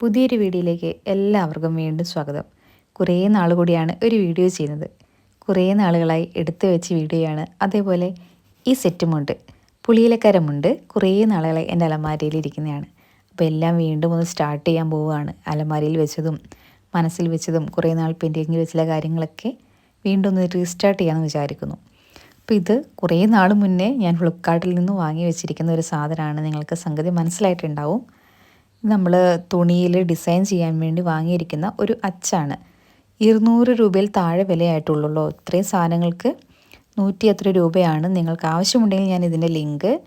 പുതിയൊരു വീഡിയോയിലേക്ക് എല്ലാവർക്കും വീണ്ടും സ്വാഗതം. കുറേ നാൾ കൂടിയാണ് ഒരു വീഡിയോ ചെയ്യുന്നത്. കുറേ നാളുകളായി എടുത്തു വെച്ച വീഡിയോയാണ്. അതേപോലെ ഈ സെറ്റുമുണ്ട്. പുളിയിലക്കരമുണ്ട്. കുറേ നാളുകളായി എന്റെ അലമാരയിൽ ഇരിക്കുന്നതാണ്. അപ്പോൾ എല്ലാം വീണ്ടും ഒന്ന് സ്റ്റാർട്ട് ചെയ്യാൻ പോവുകയാണ്. അലമാരയിൽ വെച്ചതും മനസ്സിൽ വെച്ചതും കുറേ നാൾ പെൻഡിങ്ങിൽ വെച്ചുള്ള കാര്യങ്ങളൊക്കെ വീണ്ടും ഒന്ന് റീസ്റ്റാർട്ട് ചെയ്യാമെന്ന് വിചാരിക്കുന്നു. അപ്പോൾ ഇത് കുറേ നാൾ മുന്നേ ഞാൻ ഫ്ലിപ്കാർട്ടിൽ നിന്ന് വാങ്ങി വെച്ചിരിക്കുന്ന ഒരു സാധനമാണ്. നിങ്ങൾക്ക് സംഗതി മനസ്സിലായിട്ടുണ്ടാവും. നമ്മൾ തുണിയിൽ ഡിസൈൻ ചെയ്യാൻ വേണ്ടി വാങ്ങിയിരിക്കുന്ന ഒരു അച്ചാണ്. ഇരുന്നൂറ് രൂപയിൽ താഴെ വിലയായിട്ടുള്ളൂ ഇത്രയും സാധനങ്ങൾക്ക് നൂറ്റി എത്ര രൂപയാണ് നിങ്ങൾക്ക് ആവശ്യമുണ്ടെങ്കിൽ ഞാൻ ഇതിന്റെ ലിങ്ക്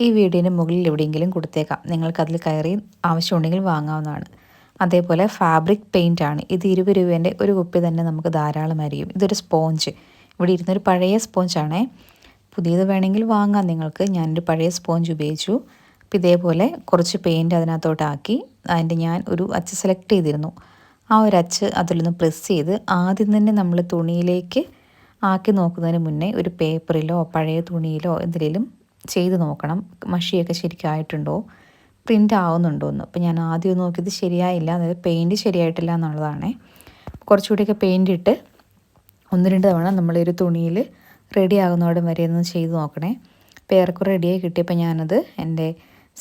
ഈ വീഡിയോന്റെ മുകളിൽ എവിടെയെങ്കിലും കൊടുത്തേക്കാം. നിങ്ങൾക്ക് അതിൽ കയറി ആവശ്യമുണ്ടെങ്കിൽ വാങ്ങാവുന്നതാണ്. അതേപോലെ ഫാബ്രിക് പെയിന്റ് ആണ്. ഇത് ഇരുപത് രൂപേന്റെ ഒരു കുപ്പി തന്നെ നമുക്ക് ധാരാളമായിരിക്കും ഇതൊരു സ്പോഞ്ച്. ഇവിടെ ഇരുന്നൊരു പഴയ സ്പോഞ്ചാണേ. പുതിയത് വേണമെങ്കിൽ വാങ്ങാം. നിങ്ങൾക്ക് ഞാനൊരു പഴയ സ്പോഞ്ച് ഉപയോഗിച്ചു. അപ്പോൾ ഇതേപോലെ കുറച്ച് പെയിന്റ് അതിനകത്തോട്ടാക്കി. അതിന്റെ ഞാൻ ഒരു അച്ച് സെലക്ട് ചെയ്തിരുന്നു. ആ ഒരു അച്ച് അതിലൊന്ന് പ്രസ് ചെയ്ത് ആദ്യം തന്നെ നമ്മൾ തുണിയിലേക്ക് ആക്കി നോക്കുന്നതിന് മുന്നേ ഒരു പേപ്പറിലോ പഴയ തുണിയിലോ എന്തെങ്കിലും ചെയ്ത് നോക്കണം. മഷിയൊക്കെ ശരിക്കായിട്ടുണ്ടോ? പ്രിന്റ് ആവുന്നുണ്ടോ എന്ന്. അപ്പോൾ ഞാൻ ആദ്യം നോക്കിയത് ശരിയായില്ല. അതായത് പെയിന്റ് ശരിയായിട്ടില്ല എന്നുള്ളതാണേ. കുറച്ചുകൂടിയൊക്കെ പെയിന്റ് ഇട്ട് ഒന്ന് രണ്ട് തവണ നമ്മളൊരു തുണിയിൽ റെഡി ആകുന്നോടും വരെ ഒന്ന് ചെയ്ത് നോക്കണേ. പേർക്ക് റെഡിയായി കിട്ടിയപ്പോൾ ഞാനത് എന്റെ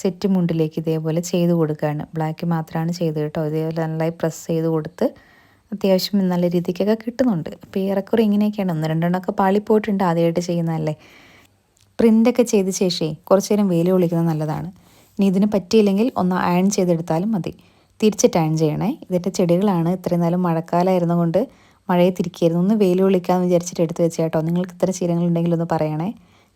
സെറ്റ് മുണ്ടിലേക്ക് ഇതേപോലെ ചെയ്ത് കൊടുക്കുകയാണ്. ബ്ലാക്ക് മാത്രമാണ് ചെയ്ത് കേട്ടോ. ഇതേപോലെ നന്നായി പ്രസ് ചെയ്ത് കൊടുത്ത് അത്യാവശ്യം നല്ല രീതിക്കൊക്കെ കിട്ടുന്നുണ്ട്. അപ്പോൾ ഏറെക്കുറെ ഇങ്ങനെയൊക്കെയാണ്. ഒന്ന് രണ്ടെണ്ണമൊക്കെ പാളിപ്പോയിട്ടുണ്ട് ആദ്യമായിട്ട് ചെയ്യുന്നതല്ലേ? പ്രിന്റൊക്കെ ചെയ്ത ശേഷേ കുറച്ച് നേരം വെയിൽ കൊള്ളിക്കുന്നത് നല്ലതാണ്. ഇനി ഇതിന് പറ്റിയില്ലെങ്കിൽ ഒന്ന് അയൺ ചെയ്തെടുത്താലും മതി. തിരിച്ചിട്ട് അയൺ ചെയ്യണേ. ഇതിന്റെ ചെടികളാണ്. ഇത്രയും നേരം മഴക്കാലമായിരുന്നു കൊണ്ട് മഴയെ തിരിക്കായിരുന്നു. ഒന്ന് വെയിൽ കൊള്ളിക്കാമെന്ന് വിചാരിച്ചിട്ട് എടുത്ത് വെച്ചേട്ടോ നിങ്ങൾക്ക് ഇത്ര ശീലങ്ങളുണ്ടെങ്കിൽ ഒന്ന് പറയണേ.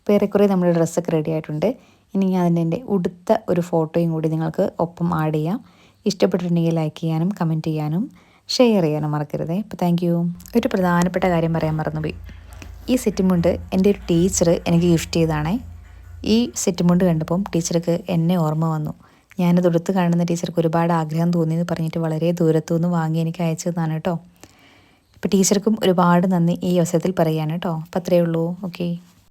ഇപ്പോൾ ഏറെക്കുറെ നമ്മുടെ ഡ്രസ്സൊക്കെ റെഡി ആയിട്ടുണ്ട്. ഇനി ഞാൻ അതിന്റെ ഉടുത്ത ഒരു ഫോട്ടോയും കൂടി നിങ്ങൾക്ക് ഒപ്പം ആഡ് ചെയ്യാം. ഇഷ്ടപ്പെട്ടിട്ടുണ്ടെങ്കിൽ ലൈക്ക് ചെയ്യാനും കമന്റ് ചെയ്യാനും ഷെയർ ചെയ്യാനും മറക്കരുതേ. അപ്പോൾ താങ്ക് ഒരു പ്രധാനപ്പെട്ട കാര്യം പറയാൻ മറന്നുപോയി. ഈ സെറ്റ് മുണ്ട് എന്റെ ഒരു ടീച്ചർ എനിക്ക് ഗിഫ്റ്റ് ചെയ്തതാണേ. ഈ സെറ്റ് മുണ്ട് കണ്ടപ്പം ടീച്ചർക്ക് എന്നെ ഓർമ്മ വന്നു. ഞാനത് ഉടുത്ത് കാണുന്ന ടീച്ചർക്ക് ഒരുപാട് ആഗ്രഹം തോന്നിയെന്ന് പറഞ്ഞിട്ട് വളരെ ദൂരത്തുനിന്ന് വാങ്ങി എനിക്ക് അയച്ചതാണ് കേട്ടോ. അപ്പോൾ ടീച്ചർക്കും ഒരുപാട് നന്ദി ഈ അവസരത്തിൽ പറയാണ് കേട്ടോ. അപ്പോൾ അത്രയേ ഉള്ളൂ. ഓക്കെ